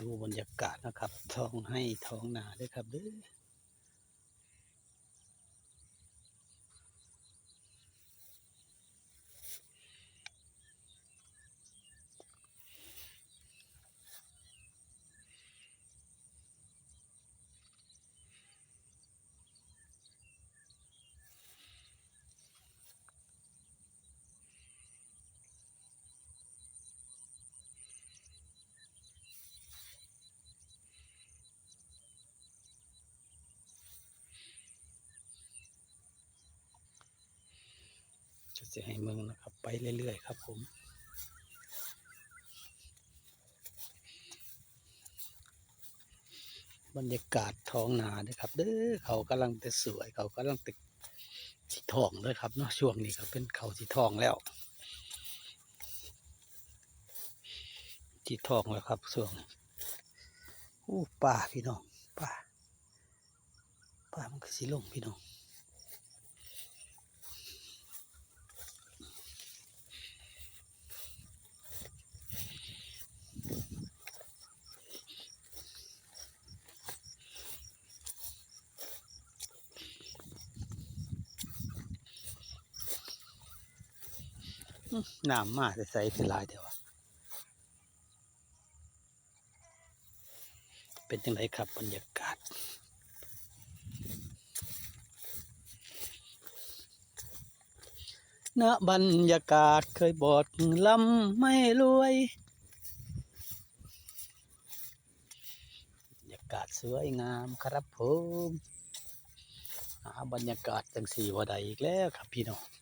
ดูบรรยากาศนะครับ ท้องให้ท้องนาด้วยครับเด้อ จะให้เมืองนะครับ ไปเรื่อยๆครับผมบรรยากาศท้องนาด้วยครับ เด้อเขากำลังจะสวยเขากำลังติดสีทองด้วยครับเนาะช่วงนี้ก็เป็นเขาสีทองแล้วสีทองแล้วครับช่วงอู้ป่าพี่น้องป่าป่ามันก็สีลงพี่น้อง น้ำมาใส่คือหลายเดียวเป็นจังไรครับบรรยากาศณบรรยากาศเคยบอดลำไม่รวยบรรยากาศสวยงามครับผมหาบรรยากาศจังสี่ว่าใดอีกแล้วครับพี่น้อง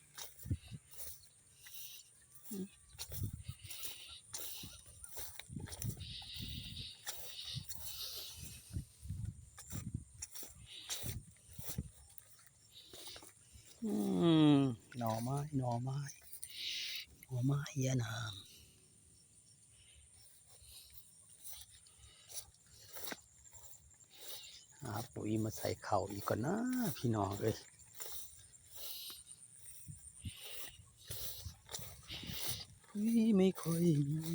หน่อไม้หน่อไม้หน่อไม้ยะนางหาปุ๋ยมาใส่เข่าอีกก่อนนะพี่น้องเอ้ยปุ๋ยไม่ค่อยมี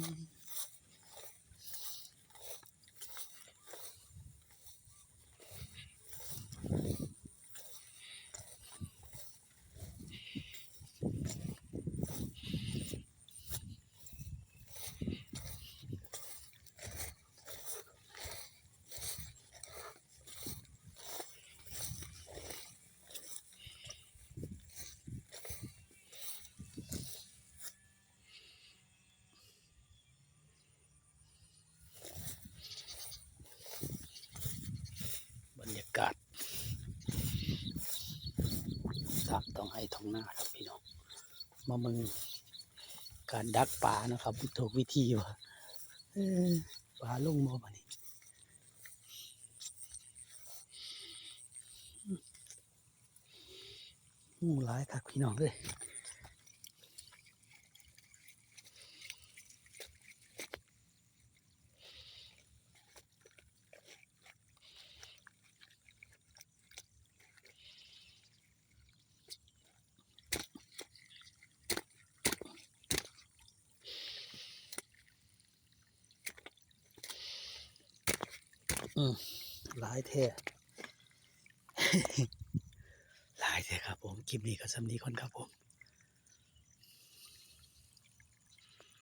ตามต้องให้ท้องหน้าครับพี่น้องมามึงการดักป่านะครับถูกวิธีว่าป่าลงมอบันี้งูหลายครับพี่น้องเลย อืมหลายแท้หลายแท้ครับผมคลิปนี้ก็สำนีคนครับผม